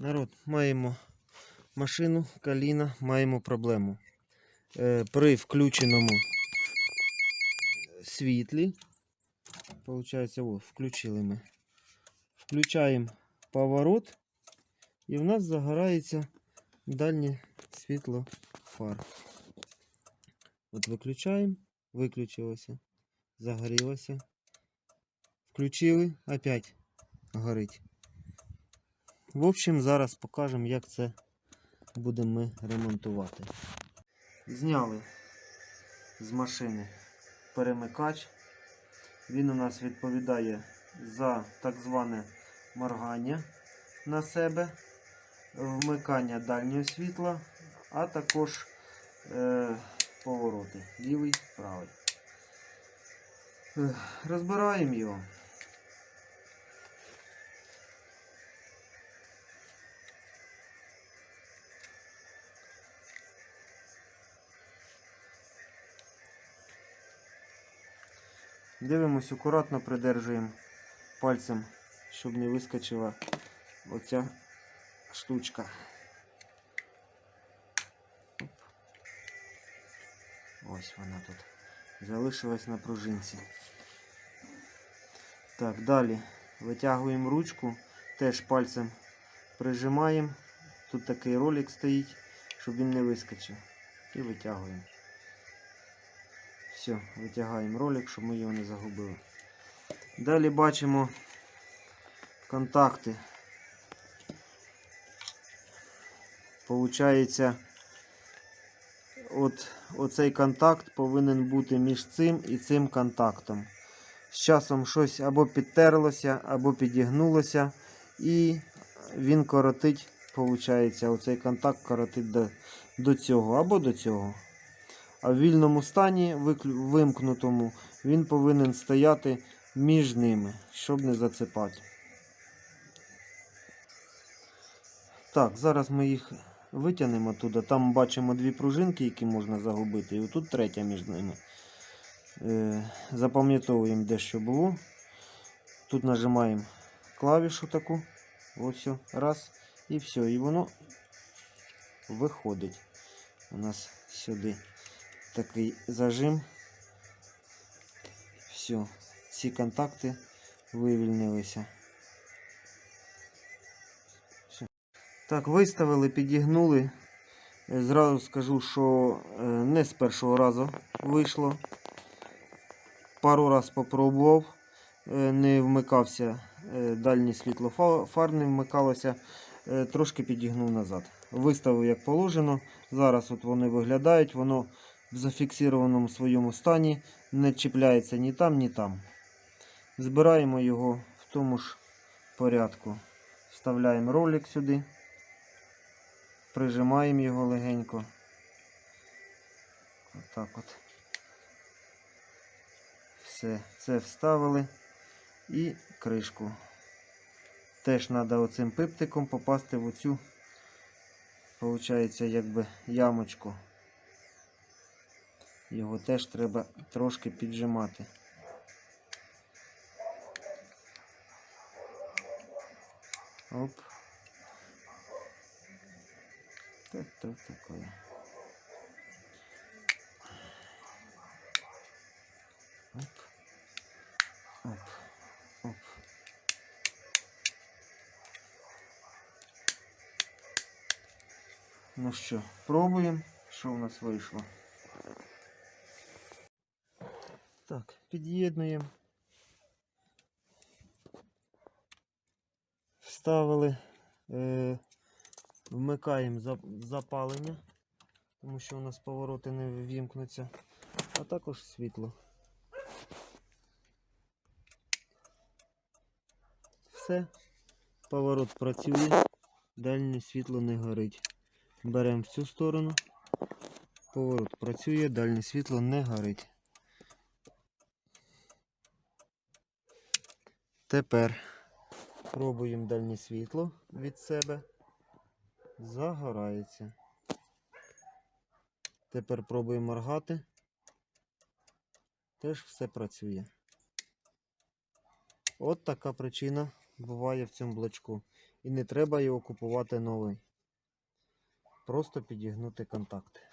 Народ, маємо машину, каліна, маємо проблему. Е, при включеному світлі, получається, о, включили ми. Включаємо поворот, і в нас загорається дальнє світло фар. От виключаємо, виключилося, загорілося. Включили, опять горить. В общем, зараз покажемо, як це будемо ми ремонтувати. Зняли з машини перемикач. Він у нас відповідає за так зване моргання на себе, вмикання дальнього світла, а також е, повороти лівий, правий. Е, Розбираємо його. Дивимось, акуратно придержуємо пальцем, щоб не вискочила оця штучка. Ось вона тут. Залишилась на пружинці. Так, далі витягуємо ручку, теж пальцем прижимаємо. Тут такий ролик стоїть, щоб він не вискочив. І витягуємо. Все, витягаємо ролик, щоб ми його не загубили. Далі бачимо контакти. Получається, от оцей контакт повинен бути між цим і цим контактом. З часом щось або підтерлося, або підігнулося, і він коротить, виходить, оцей контакт коротить до, до цього або до цього. А в вільному стані, вимкнутому, він повинен стояти між ними, щоб не зацепати. Так, зараз ми їх витягнемо туди. Там бачимо дві пружинки, які можна загубити, і отут третя між ними. Е, запам'ятовуємо де що було. Тут нажимаємо клавішу таку. Ось все, раз. І все. І воно виходить у нас сюди такий зажим. Все, ці контакти вивільнилися. Все. Так, виставили, підігнули. Зразу скажу, що е, не з першого разу вийшло. Пару раз попробував, е, не вмикався е, дальнє світло фар, не вмикалося, трошки підігнув назад. Виставив як положено. Зараз от вони виглядають, воно в зафіксованому своєму стані, не чіпляється ні там, ні там. Збираємо його в тому ж порядку. Вставляємо ролик сюди, прижимаємо його легенько. Отак от. Все, це вставили і кришку. Теж треба оцим пиптиком попасти в оцю, виходить, якби ямочку. Його теж треба трошки піджимати. Оп. Так, так, такое. Оп. Оп. Оп. Ну що, пробуємо, що у нас вийшло. Так, під'єднуємо. Вставили, е, вмикаємо зап- запалення, тому що у нас повороти не ввімкнуться, а також світло. Все, поворот працює, дальнє світло не горить. Беремо в цю сторону. Поворот працює, дальнє світло не горить. Тепер пробуємо дальнє світло від себе. Загорається. Тепер пробуємо моргати. Теж все працює. От така причина буває в цьому блочку. і не треба його купувати новий. Просто підігнути контакти.